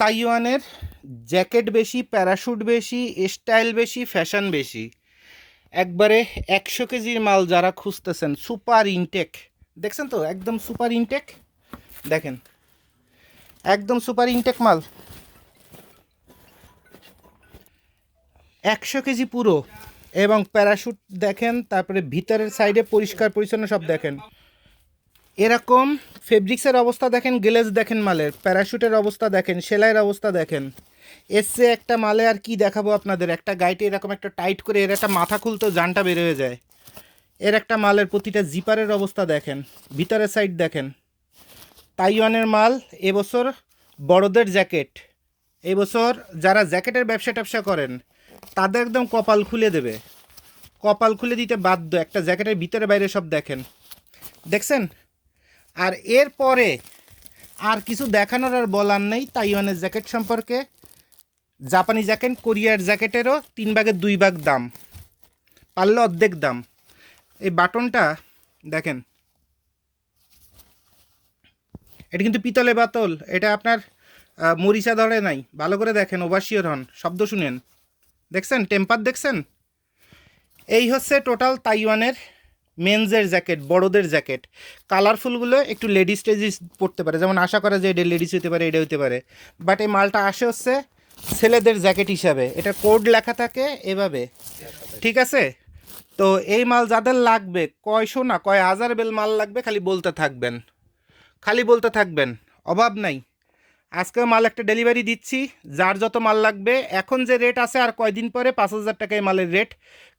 তাইওয়ানের জ্যাকেট বেশি, প্যারাশুট বেশি, স্টাইল বেশি, ফ্যাশন বেশি। একবারে একশো কেজির মাল যারা খুঁজতেছেন, সুপার ইনটেক। দেখছেন তো? একদম সুপার ইনটেক? দেখেন। একদম সুপার ইনটেক মাল। একশো কেজি পুরো। এবং প্যারাশুট দেখেন, তারপরে ভিতরের সাইডে পরিষ্কার পরিচ্ছন্ন সব দেখেন। এরকম ফেব্রিক্সের অবস্থা দেখেন, গ্লেজ দেখেন মালের, প্যারাশুটের অবস্থা দেখেন, সেলাইয়ের অবস্থা দেখেন। এসছে একটা মালে আর কি দেখাবো আপনাদের, একটা গাইটে এরকম একটা টাইট করে এর একটা মাথা খুলতো জানটা বের হয়ে যায়। এর একটা মালের প্রতিটা জিপারের অবস্থা দেখেন, ভিতরের সাইড দেখেন। তাইওয়ানের মাল এবছর বড়দের জ্যাকেট। এবছর যারা জ্যাকেটের ব্যবসা ট্যাবসা করেন, তাদের একদম কপাল খুলে দেবে। কপাল খুলে দিতে বাধ্য, একটা জ্যাকেটের ভিতরে বাইরে সব দেখেন। দেখছেন? আর এরপরে আর কিছু দেখানোর আর বলার নেই তাইওয়ানের জ্যাকেট সম্পর্কে। জাপানি জ্যাকেট, কোরিয়ার জ্যাকেটেরও তিন ভাগের দুই ভাগ দাম। পারলে অর্ধেক দাম। এই বাটনটা দেখেন। এটা কিন্তু পিতলে বাতল। এটা আপনার মরিচা ধরে নাই। ভালো করে দেখেন ওভারশিওর হন। শব্দ শুনেন। দেখছেন? টেম্পার দেখছেন? এই হচ্ছে টোটাল তাইওয়ানের মেন্সের জ্যাকেট, বড়দের জ্যাকেট। কালারফুলগুলো একটু লেডিস টেডিস পড়তে পারে। যেমন আশা করা যায় এটা লেডিস হতে পারে, এটা হতে পারে। বাট এই মালটা আসে হচ্ছে ছেলেদের জ্যাকেট হিসাবে। এটা কোড লেখা থাকে এভাবে। ঠিক আছে? তো এই মাল যাদের লাগবে, কয়শো না, কয় হাজার বেল মাল লাগবে, খালি বলতে থাকবেন। খালি বলতে থাকবেন। অভাব নাই। আজকে মাল একটা ডেলিভারি দিচ্ছি, যার যত মাল লাগবে। এখন যে রেট আছে আর কয়দিন পরে? পাঁচ হাজার টাকা এই মালের রেট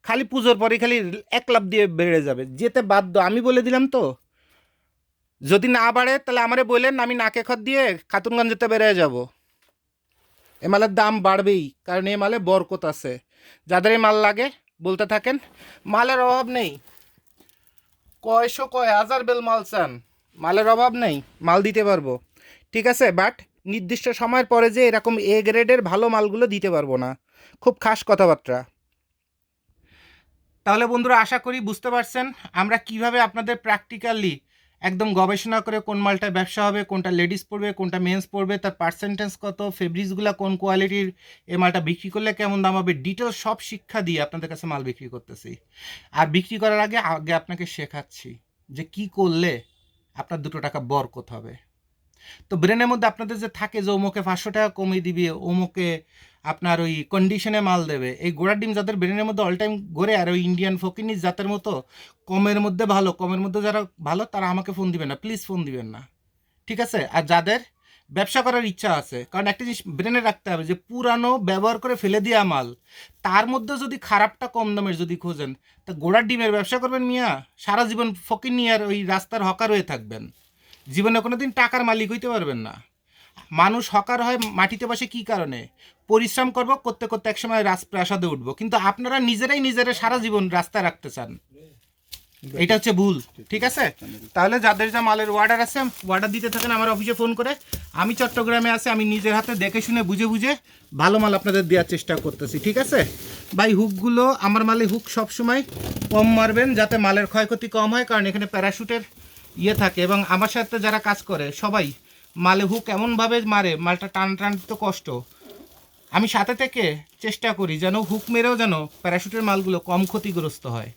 খালি পুজোর পরে খালি এক লাভ দিয়ে বেড়ে যাবে। যেতে বাধ্য। আমি বলে দিলাম তো। যদি না বাড়ে, তাহলে আমারে বললেন, আমি নাকে খত দিয়ে খাতুনগঞ্জেতে বেড়ে যাব। এ মালের দাম বাড়বেই, কারণ এই মালে বরকত আছে। যাদের মাল লাগে, বলতে থাকেন, মালের অভাব নেই। কয়শো কয় হাজার বেল মাল চান। মালের অভাব নেই, মাল দিতে পারব। ঠিক আছে বাট নির্দিষ্ট সময়ের পরে যে এরকম এ গ্রেডের ভালো মালগুলো দিতে পারব না। খুব খাস কথাবার্তা। তাহলে বন্ধুরা আশা করি বুঝতে পারছেন আমরা কীভাবে আপনাদের প্র্যাকটিক্যালি একদম গবেষণা করে কোন মালটা ব্যবসা হবে, কোনটা লেডিস পড়বে, কোনটা মেন্স পড়বে, তার পার্সেন্টেজ কত ফেব্রিক্সগুলো কোন কোয়ালিটির এই মালটা বিক্রি করলে কেমন দাম হবে ডিটেলস সব শিক্ষা দিয়ে আপনাদের কাছে মাল বিক্রি করতেছি। আর বিক্রি করার আগে আগে আপনাকে শেখাচ্ছি যে কি করলে আপনার দুটো টাকা বরকত হবে। তো ব্রেনের মধ্যে আপনাদের যে থাকে যে ওমোকে পাঁচশো টাকা কমিয়ে দিবে, ওমোকে আপনার ওই কন্ডিশনে মাল দেবে, এই গোড়ার ডিম যাদের ব্রেনের মধ্যে অল টাইম ঘোরে আর ওই ইন্ডিয়ান ফকিনিস জাতের মতো কমের মধ্যে ভালো, কমের মধ্যে যারা ভালো তারা আমাকে ফোন দিবেন না প্লিজ ফোন দিবেন না, ঠিক আছে? আর যাদের ব্যবসা করার ইচ্ছা আছে, কারণ একটা জিনিস ব্রেনে রাখতে হবে যে পুরানো ব্যবহার করে ফেলে দেওয়া মাল, তার মধ্যে যদি খারাপটা কম দামের যদি খোঁজেন, তা গোড়ার ডিমের ব্যবসা করবেন মিয়া, সারা জীবন ফকির নিয়ে আর ওই রাস্তার হকার হয়ে থাকবেন। জীবনে কোনো দিন টাকার মালিক হইতে পারবেন না। মানুষ হকার হয় মাটিতে বসে কি কারণে? পরিশ্রম করব, করতে করতে একসময় রাজপ্রাসাদে উঠবো। কিন্তু আপনারা নিজেরাই নিজেরা সারা জীবন রাস্তায় রাখতে চান। এটা হচ্ছে ভুল, ঠিক আছে? তাহলে যাদের যা মালের অর্ডার আছে অর্ডার দিতে থাকেন আমার অফিসে ফোন করে। আমি চট্টগ্রামে আছি, আমি নিজের হাতে দেখে শুনে বুঝে বুঝে ভালো মাল আপনাদের দেওয়ার চেষ্টা করতেছি, ঠিক আছে? ভাই হুকগুলো আমার মালে হুক সবসময় কম মারবেন যাতে মালের ক্ষয়ক্ষতি কম হয়, কারণ এখানে প্যারাশুটের ইয়ে থাকে এবং আমার সাথে যারা কাজ করে, সবাই মালে হুক এমনভাবে মারে, মালটা টান টান তো কষ্ট। আমি সাথে থেকে চেষ্টা করি যেন হুক মেরেও যেন প্যারাশুটের মালগুলো কম ক্ষতিগ্রস্ত হয়।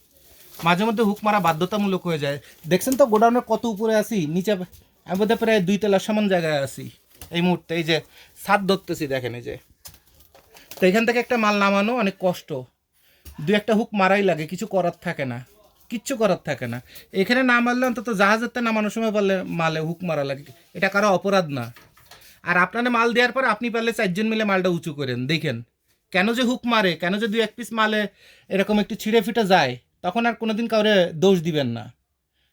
মাঝে মধ্যে হুক মারা বাধ্যতামূলক হয়ে যায়। দেখছেন তো গোডাউনের কত উপরে আসি নিচে আমি বোধহয় প্রায় দুই তলার সমান জায়গায় আছি। এই মুহূর্তে, এই যে ছাদ ধরতেছি, দেখেন এই যে। তো এখান থেকে একটা মাল নামানো অনেক কষ্ট। দু একটা হুক মারাই লাগে, কিছু করার থাকে না। কিচ্ছু করার থাকে না। এখানে না মারলে অন্তত জাহাজের তে নামানোর সময় বললে মালে হুক মারা লাগে। এটা কারও অপরাধ না। আর আপনার মাল দেওয়ার পর আপনি পারলে চারজন মিলে মালটা উঁচু করেন, দেখেন। কেন যে হুক মারে, কেন যে দুই এক পিস মালে এরকম একটু ছিঁড়ে ফিটে যায়, তখন আর কোনোদিন কাউরে দোষ দিবেন না।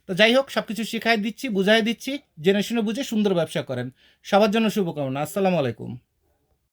তো যাই হোক সব কিছু শিখাই দিচ্ছি, বুঝাই দিচ্ছি, জেনে শুনে বুঝে সুন্দর ব্যবসা করেন। সবার জন্য শুভকামনা। আসসালামু আলাইকুম।